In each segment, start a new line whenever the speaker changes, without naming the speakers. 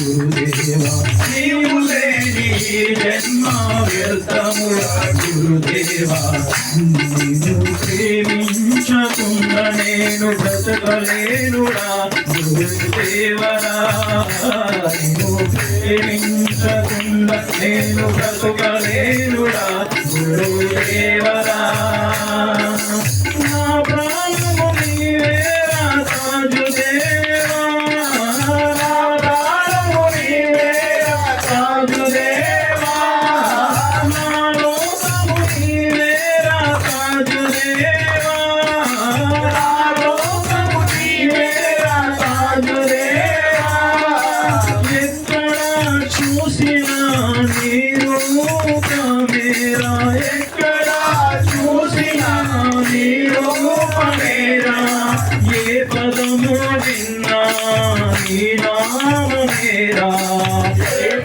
గురుదేవా నీవు లేని జన్మ వ్యర్థమురా గురుదేవా నీవు ప్రేమించకుండా నేను బ్రతకలేనురా గురుదేవరా నీవు ప్రేమించకుండా నేను బ్రతకలేనురా గురుదేవరా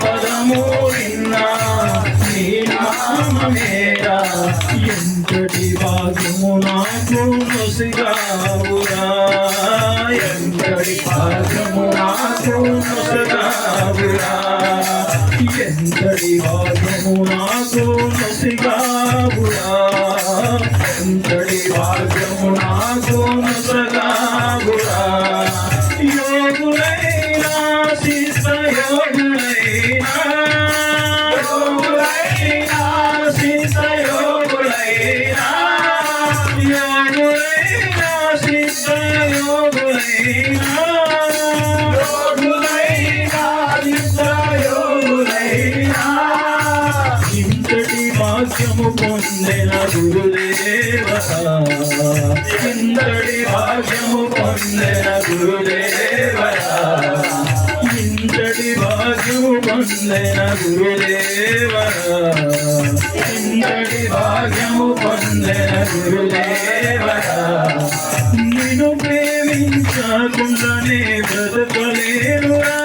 పదము విన్నా నీ నామమేరా. ఎంతటి భాగ్యము నాకు నొసగావురా. ఎంతటి భాగ్యము నాకు నొసగావురా. ఎంతటి భాగ్యము నాకు భాగ్యము పొందిన గురుదేవ ఇంతటి భాగ్యము పొందిన గురుదేవ ఇంతటి భాగ్యము పొందిన గురుదేవ ఇంతటి భాగ్యము పొందిన గురుదేవ నిన్ను ప్రేమించకుండానే బ్రతకలేనురా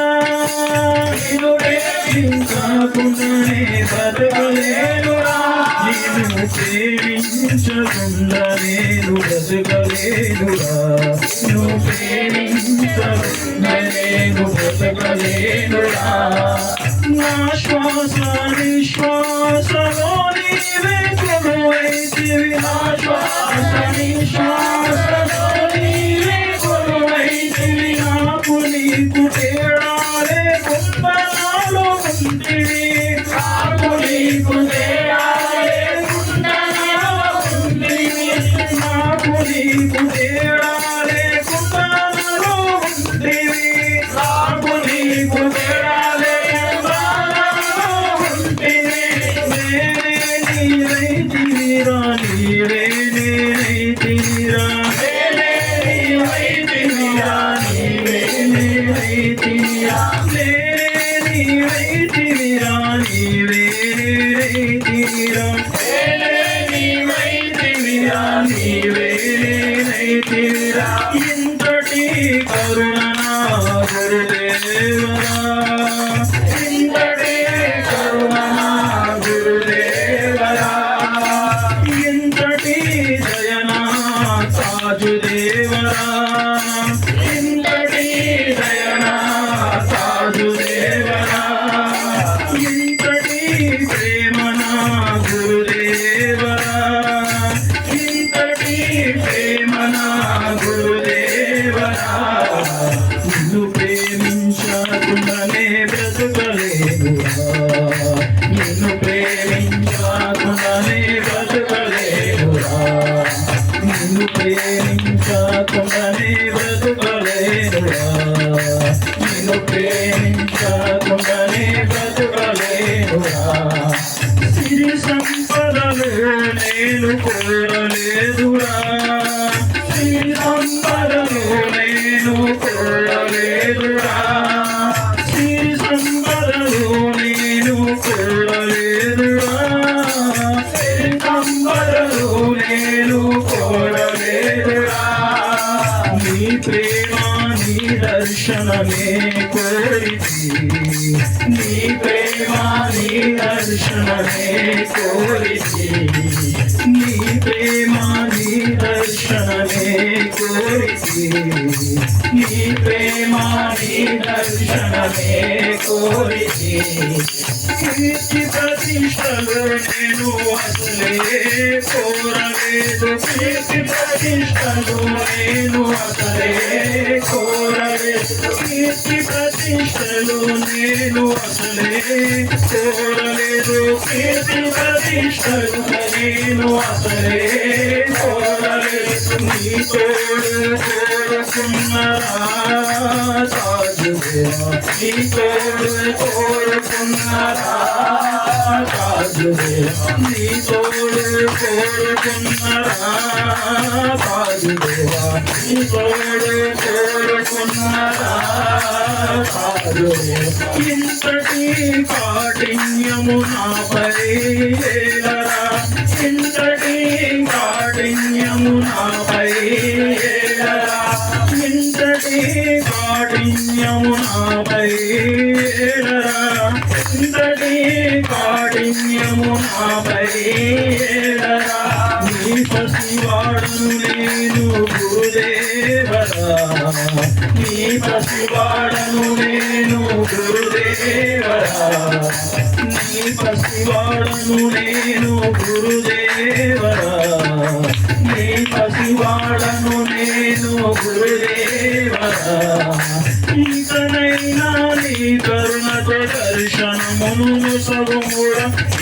నిన్ను ప్రేమించకుండానే బ్రతకలేనురా నిన్ను ప్రేమించకుండా నేను బ్రతకలేనురా నువ్వు ప్రేమించకుండా నేను బ్రతకలేనురా నా శ్వాస నిశ్వాసలో నాకు నీకు తేడాలే కుందనాలు ఉంటివి నాకు నీకు నీవే నేనైతివిరా ఇంతటి కరుణ దర్శనమే కోరితి నీ ప్రేమ నీ దర్శనమే కోరితి నీ ప్రేమ నీ దర్శనమే కోరితి నీ ప్రేమ నీ దర్శనమే. కోరితే కీర్తి ప్రతిష్టలు నేను అసలే కోరలేదు. కీర్తి ప్రతిష్టలు నేను అసలే కోరలేదు. కీర్తి ప్రతిష్టలు నేను అసలే కోరలేదు. కీర్తి ప్రతిష్టలు నేను అసలే కోరలేదు. నీ తోడు కోరుకున్నరా తాజువా నీ తోడు కోరుకున్నరా తాజువా నీ తోడు కోరుకున్నరా తాజువా నీ తోడు కోరుకున్నరా తాజువా ఇంతటి కాఠిన్యము నాపై ఏలరా. ఇంతటి కాఠిన్యము నాపై ఇంతటి కాఠిన్యము నాపై ఇంతటి కాఠిన్యము నాపై నీ పసివాడను నేను గురుదేవరా? నీ పసివాడను నేను గురుదేవరా? నీ పసివాడను నేను గురుదేవరా? నీ పసివాడను నేను గురుదేవరా ఇంకనైనా నీ కరుణతో దర్శనమును సగుముడ ఇకనైనా